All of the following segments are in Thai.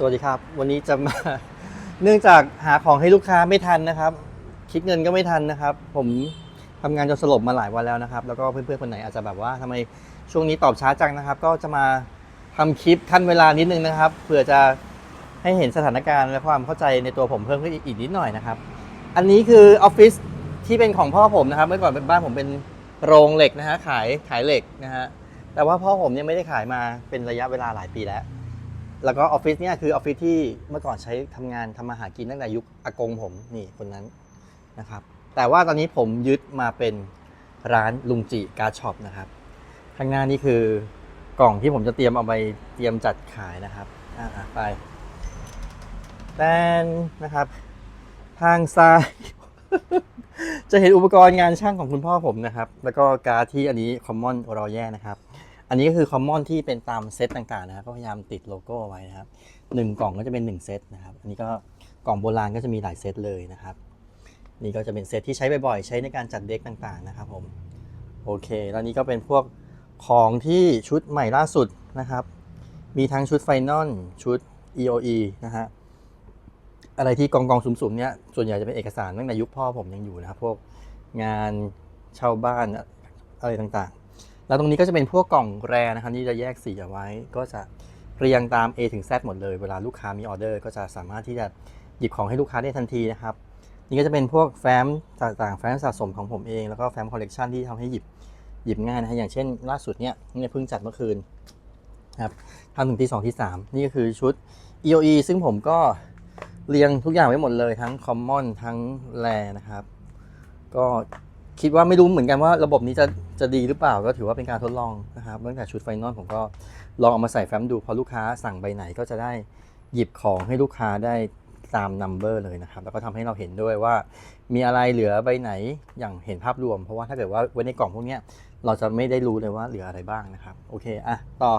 สวัสดีครับ วันนี้จะมา เนื่องจากหาของให้ลูกค้าไม่ทันนะครับ คิดเงินก็ไม่ทันนะครับ ผมทำงานจนสลบมาหลายวันแล้วนะครับ แล้วก็เพื่อนๆคนไหนอาจจะแบบว่าทำไมช่วงนี้ตอบช้าจังนะครับ ก็จะมาทำคลิปขั้นเวลานิดนึงนะครับเผื่อจะให้เห็นสถานการณ์และความเข้าใจในตัวผมเพิ่มขึ้นอีกนิดหน่อยนะครับ อันนี้คือออฟฟิศที่เป็นของพ่อผมนะครับ เมื่อก่อนเป็นบ้านผมเป็นโรงเหล็กนะฮะขายขายเหล็กนะฮะแต่ว่าพ่อผมเนี่ยไม่ได้ขายมาเป็นระยะเวลาหลายปีแล้ว แล้วก็ออฟฟิศเนี่ยคือออฟฟิศที่เมื่อก่อนใช้ทำงานทำมาหากินตั้งแต่ยุคอากงผมนี่คนนั้นนะครับ แต่ว่าตอนนี้ผมยึดมาเป็นร้านลุงจิการ์ดช็อปนะครับ ข้างหน้านี่คือกล่องที่ผมจะเตรียมเอาไปเตรียมจัดขายนะครับอะๆไปแตนนะครับ ทางซ้าย จะเห็นอุปกรณ์งานช่างของคุณพ่อผมนะครับ แล้วก็การ์ดที่อันนี้คอมมอนรอแย่นะครับ อันนี้ก็คือคอมมอนที่เป็นตามเซตต่างๆนะครับก็พยายามติดโลโก้ไว้นะครับหนึ่งกล่องก็จะเป็นหนึ่งเซตนะครับ อันนี้ก็กล่องโบราณก็จะมีหลายเซตเลยนะครับ นี่ก็จะเป็นเซตที่ใช้บ่อยๆ ใช้ในการจัดเด็กต่างๆนะครับผมโอเค แล้วนี้ก็เป็นพวกของที่ชุดใหม่ล่าสุดนะครับ มีทั้งชุดไฟนอลชุด EOE นะฮะอะไรที่กองกองสุ่มๆเนี่ยส่วนใหญ่จะเป็นเอกสารตั้งแต่ยุคพ่อผมยังอยู่นะครับพวกงานเช่าบ้านอะไรต่างๆ แล้วตรงนี้ก็จะเป็นพวกกล่องแรนะครับที่จะแยกสีเอาไว้ ก็จะเรียงตาม A ถึง Z หมดเลย เวลาลูกค้ามีออเดอร์ ก็จะสามารถที่จะหยิบของให้ลูกค้าได้ทันทีนะครับ นี่ก็จะเป็นพวกแฟ้มต่างๆ แฟ้มสะสมของผมเอง แล้วก็แฟ้มคอลเลกชันที่ทำให้หยิบหยิบง่ายนะฮะ อย่างเช่น ล่าสุดเนี่ยเนี่ยเพิ่งจัดเมื่อคืนครับทำถึงที่2ที่3 นี่ก็คือชุด EOE ซึ่งผมก็เรียงทุกอย่างไว้หมดเลยทั้ง Common ทั้งแรนะครับ ก็คิดว่าไม่รู้เหมือนกันว่าระบบนี้จะ จะดีหรือเปล่าก็ถือว่าเป็นการทดลองนะครับตั้งแต่ชุดไฟนอลผมก็ลองเอามาใส่แฟ้มดูพอลูกค้าสั่งใบไหนก็จะได้หยิบของให้ลูกค้าได้ตามนัมเบอร์เลยนะครับ แล้วก็ทำให้เราเห็นด้วยว่า มีอะไรเหลือใบไหนอย่างเห็นภาพรวม เพราะว่าถ้าเกิดว่าไว้ในกล่องพวกนี้เราจะไม่ได้รู้เลยว่าเหลืออะไรบ้างนะครับโอเคอะต่อ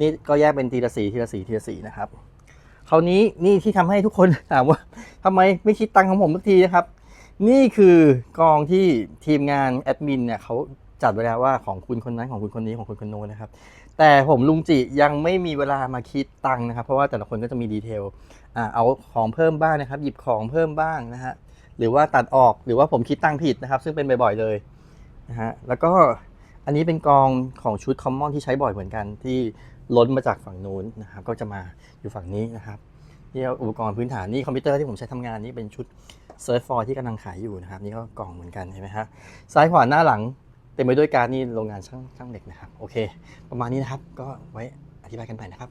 นี่ก็แยกเป็นทีละสีทีละสีทีละสีนะครับคราวนี้นี่ที่ทำให้ทุกคนถามว่าทำไมไม่คิดตังค์ของผมสักทีนะครับ นี่คือกองที่ทีมงานแอดมินเนี่ยเขา จัดไว้แล้วว่าของคุณคนนั้นของคุณคนนี้ของคุณคนโน้นนะครับ แต่ผมลุงจิยังไม่มีเวลามาคิดตังค์นะครับ เพราะว่าแต่ละคนก็จะมีดีเทลอ่าเอาของเพิ่มบ้างนะครับ หยิบของเพิ่มบ้างนะฮะหรือว่าตัดออกหรือว่าผมคิดตังค์ผิดนะครับ ซึ่งเป็นบ่อยๆเลยนะฮะแล้วก็อันนี้เป็นกองของชุดคอมมอนที่ใช้บ่อยเหมือนกันที่ล้นมาจากฝั่งนู้นนะครับก็จะมาอยู่ฝั่งนี้นะครับนี่อุปกรณ์พื้นฐานนี่คอมพิวเตอร์ที่ผมใช้ทำงานนี่เป็นชุดเซิร์ฟฟอร์ที่กำลังขายอยู่นะครับ นี่ก็กล่องเหมือนกันเห็นไหมฮะซ้ายขวาหน้าหลัง ต็มไปด้วยการนี่โรงงานช่างช่างเหล็กนะครับ โอเค ประมาณนี้นะครับ ก็ไว้อธิบายกันไปนะครับ